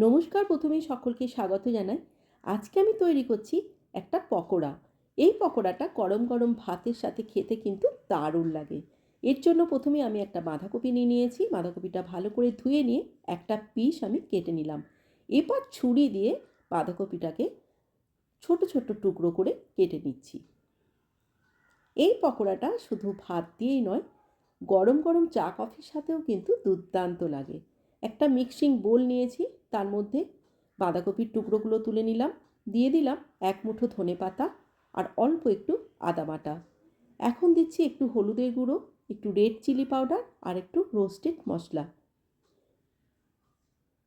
নমস্কার, প্রথমেই সকলকে স্বাগত জানাই। আজকে আমি তৈরি করছি একটা পকোড়া। এই পকোড়াটা গরম গরম ভাতের সাথে খেতে কিন্তু দারুণ লাগে। এর জন্য প্রথমে আমি একটা বাঁধাকপি নিয়ে নিয়েছি। বাঁধাকপিটা ভালো করে ধুয়ে নিয়ে একটা পিস আমি কেটে নিলাম। এবার ছুরি দিয়ে বাঁধাকপিটাকে ছোট ছোট টুকরো করে কেটে নিচ্ছি। এই পকোড়াটা শুধু ভাত দিয়েই নয়, গরম গরম চা কফির সাথেও কিন্তু দুর্দান্ত লাগে। একটা মিক্সিং বোল নিয়েছি, তার মধ্যে বাঁধাকপির টুকরোগুলো তুলে নিলাম, দিয়ে দিলাম এক মুঠো ধনে পাতা আর অল্প একটু আদা বাটা। এখন দিচ্ছি একটু হলুদের গুঁড়ো, একটু রেড চিলি পাউডার আর একটু রোস্টেড মশলা।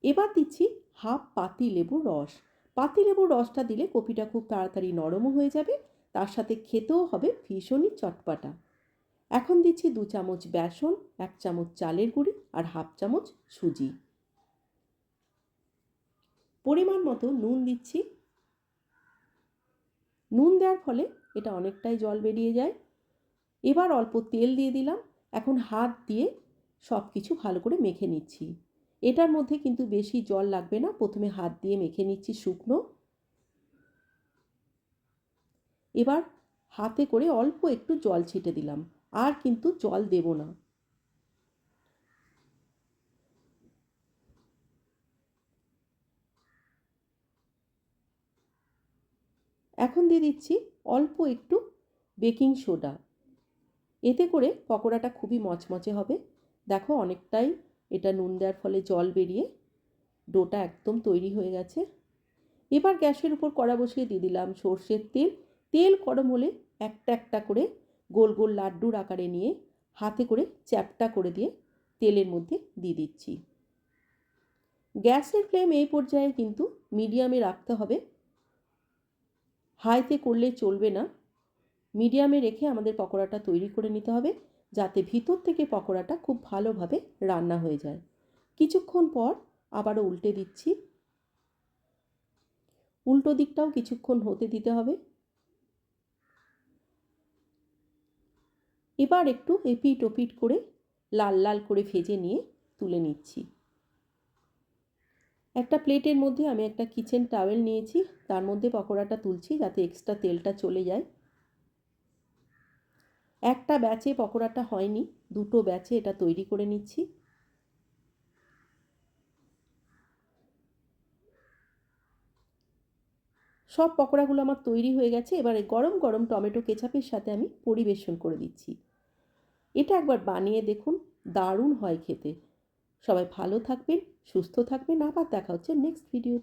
এবার দিচ্ছি হাফ পাতি লেবুর রস। পাতি লেবুর রসটা দিলে কপিটা খুব তাড়াতাড়ি নরমও হয়ে যাবে, তার সাথে খেতেও হবে ভীষণই চটপাটা। এখন দিচ্ছি দু চামচ বেসন, এক চামচ চালের গুঁড়ি আর হাফ চামচ সুজি। পরিমাণ মতো নুন দিচ্ছি। নুন দেওয়ার ফলে এটা অনেকটাই জল বেরিয়ে যায়। এবার অল্প তেল দিয়ে দিলাম। এখন হাত দিয়ে সব কিছু ভালো করে মেখে নিচ্ছি। এটার মধ্যে কিন্তু বেশি জল লাগবে না। প্রথমে হাত দিয়ে মেখে নিচ্ছি শুকনো। এবার হাতে করে অল্প একটু জল ছিটে দিলাম। আর কিন্তু জল দেব না। এখন দিয়ে দিচ্ছি অল্প একটু বেকিং সোডা। এতে করে পকোড়াটা খুবই মচমচে হবে। দেখো অনেকটাই এটা নুন দেওয়ার ফলে জল বেরিয়ে ডোটা একদম তৈরি হয়ে গেছে। এবার গ্যাসের উপর কড়া বসিয়ে দিয়ে দিলাম সর্ষের তেল। তেল গরম হলে একটা একটা করে গোল গোল লাড্ডুর আকারে নিয়ে হাতে করে চ্যাপটা করে দিয়ে তেলের মধ্যে দিয়ে দিচ্ছি। গ্যাসের ফ্লেম এই পর্যায়ে কিন্তু মিডিয়ামে রাখতে হবে। হাইতে করলে চলবে না। মিডিয়ামে রেখে আমাদের পকোড়াটা তৈরি করে নিতে হবে যাতে ভিতর থেকে পকোড়াটা খুব ভালোভাবে রান্না হয়ে যায়। কিছুক্ষণ পর আবারও উল্টে দিচ্ছি। উল্টো দিকটাও কিছুক্ষণ হতে দিতে হবে। এবার একটু এপিট ওপিট করে লাল লাল করে ভেজে নিয়ে তুলে নিচ্ছি। একটা প্লেটের মধ্যে আমি একটা কিচেন টাওয়েল নিয়েছি, তার মধ্যে পকোড়াটা তুলছি যাতে এক্সট্রা তেলটা চলে যায়। একটা ব্যাচে পকোড়াটা হয়নি, দুটো ব্যাচে এটা তৈরি করে নিচ্ছি। সব পকোড়াগুলো আমার তৈরি হয়ে গেছে, এবারে গরম গরম টমেটো কেচাপের সাথে আমি পরিবেশন করে দিচ্ছি। এটা একবার বানিয়ে দেখুন, দারুণ হয় খেতে। সবাই ভালো থাকবেন, সুস্থ থাকবেন, আবার দেখা হচ্ছে নেক্সট ভিডিও